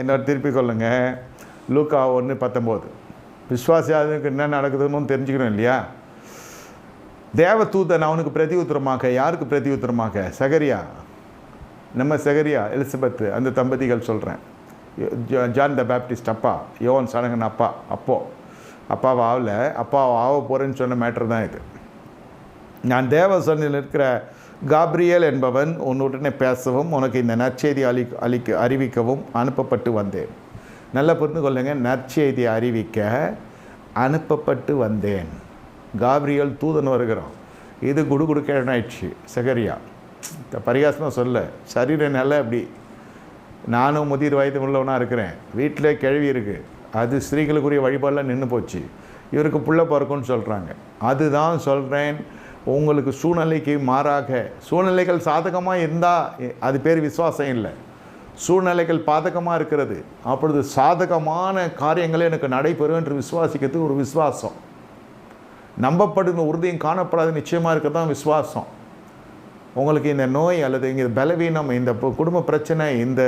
என்னோட திருப்பி கொள்ளுங்க லூக்கா ஒன்று பத்தொம்போது. விஸ்வாசியாதனுக்கு என்ன நடக்குதுன்னு தெரிஞ்சுக்கணும் இல்லையா? தேவ தூதன் அவனுக்கு பிரதி உத்தரமாக யாருக்கு பிரதி உத்தரமாக சகரியா. நம்ம சகரியா எலிசபெத் அந்த தம்பதிகள் சொல்கிறேன் ஜான் த பேப்டிஸ்ட் அப்பா யோவன் சடங்கன் அப்பா அப்போ. அப்பாவை ஆகல அப்பாவை ஆக போகிறேன்னு சொன்ன மேட்ரு தான் இது. நான் தேவ சன்னில் இருக்கிற காப்ரியல் என்பவன் உன்னுடனே பேசவும் உனக்கு இந்த நற்செய்தி அளி அளிக்க அறிவிக்கவும் அனுப்பப்பட்டு வந்தேன். நல்லா புரிந்து கொள்ளுங்கள் நற்செய்தி அறிவிக்க அனுப்பப்பட்டு வந்தேன். காப்ரியல் தூதன் வருகிறான். இது குடு கிழனாயிடுச்சு சகரியா பரிகாசமாக சொல்ல சரீர நிலை அப்படி. நானும் முதிர் வயது உள்ளவனாக இருக்கிறேன். வீட்டில் கிழவி இருக்குது அது ஸ்திரீகளுக்குரிய வழிபாடெலாம் நின்று போச்சு. இவருக்கு புள்ள பிறக்கும்னு சொல்கிறாங்க அதுதான் சொல்கிறேன் உங்களுக்கு சூழ்நிலைக்கு மாறாக சூழ்நிலைகள் சாதகமாக இருந்தால் அது பேர் விசுவாசம் இல்லை. சூழ்நிலைகள் பாதகமாக இருக்கிறது. அப்பொழுது சாதகமான காரியங்களே எனக்கு நடைபெறும் என்று விசுவாசிக்கிறது ஒரு விசுவாசம். நம்பப்படுகிற உறுதியும் காணப்படாத நிச்சயமாக இருக்க தான் விசுவாசம். உங்களுக்கு இந்த நோய் அல்லது இங்கே பலவீனம் இந்த குடும்ப பிரச்சனை இந்த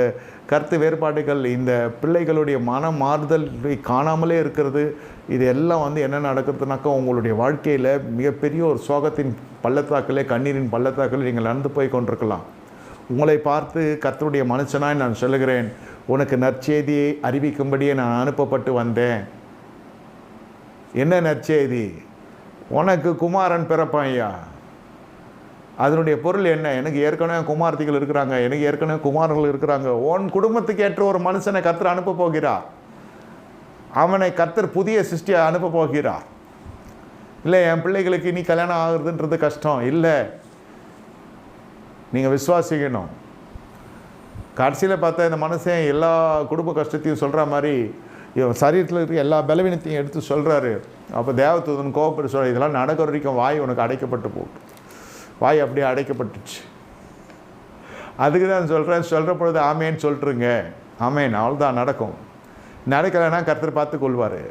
கருத்து வேறுபாடுகள் இந்த பிள்ளைகளுடைய மன மாறுதல் காணாமலே இருக்கிறது இது எல்லாம் வந்து என்ன நடக்குதுனாக்கா உங்களுடைய வாழ்க்கையில் மிகப்பெரிய ஒரு சோகத்தின் பள்ளத்தாக்கிலே கண்ணீரின் பள்ளத்தாக்கில் நீங்கள் நடந்து போய் கொண்டிருக்கலாம். உங்களை பார்த்து கர்த்தருடைய மனுஷனாய் நான் சொல்லுகிறேன் உனக்கு நற்செய்தியை அறிவிக்கும்படியே நான் அனுப்பப்பட்டு வந்தேன். என்ன நற்செய்தி? உனக்கு குமாரன் பிறப்பான் ஐயா. அதனுடைய பொருள் என்ன? எனக்கு ஏற்கனவே குமார்த்திகள் இருக்கிறாங்க. எனக்கு ஏற்கனவே குமாரர்கள் இருக்கிறாங்க. உன் குடும்பத்துக்கு ஏற்ற ஒரு மனுஷனை கத்தர் அனுப்ப போகிறார். அவனை கத்தர் புதிய சிருஷ்டியை அனுப்ப போகிறார். இல்லை என் பிள்ளைகளுக்கு இனி கல்யாணம் ஆகுறதுன்றது கஷ்டம். இல்லை. நீங்கள் விசுவாசிக்கணும். கடைசியில் பார்த்தா இந்த மனுஷன் எல்லா குடும்ப கஷ்டத்தையும் சொல்கிற மாதிரி இவன் சரீரத்தில் இருக்கிற எல்லா பலவீனத்தையும் எடுத்து சொல்கிறாரு அப்போ தேவதூதன் கோபப்பட்டு சொல்கிற இதெல்லாம் நடக்கிற வரைக்கும் வாய் உனக்கு அடைக்கப்பட்டு போகும். வாய் அப்படியே அடைக்கப்பட்டுச்சு. அதுக்கு தான் சொல்கிறேன் சொல்கிற பொழுது ஆமேன்னு சொல்லிட்டுருங்க. ஆமேன் அவ்வளோதான் நடக்கும். நடக்கலைன்னா கர்த்தர் பார்த்து கொள்வார்.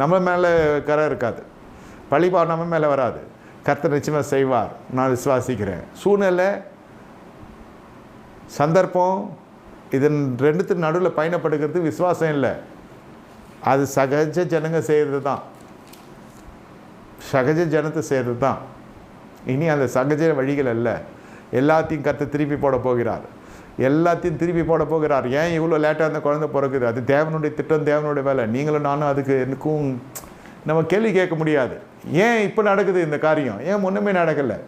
நம்ம மேலே கரை இருக்காது. பழிபா நம்ம மேலே வராது. கர்த்தர் நிச்சயமாக செய்வார். நான் விசுவாசிக்கிறேன். சூழ்நிலை சந்தர்ப்பம் இதன் ரெண்டுத்து நடுவில் பயணப்படுகிறது விசுவாசம் இல்லை. அது சகஜ ஜனங்க செய்கிறது தான் சகஜ ஜனத்தை செய்கிறது தான் இனி அந்த சகஜ வழிகள் அல்ல. எல்லாத்தையும் கற்று திருப்பி போட போகிறார். எல்லாத்தையும் திருப்பி போட போகிறார். ஏன் இவ்வளோ லேட்டாக அந்த குழந்தை பிறக்குது? அது தேவனுடைய திட்டம் தேவனுடைய வேலை. நீங்களும் நானும் அதுக்கு எனக்கும் நம்ம கேள்வி கேட்க முடியாது. ஏன் இப்போ நடக்குது இந்த காரியம்? ஏன் முன்னமே நடக்கலை?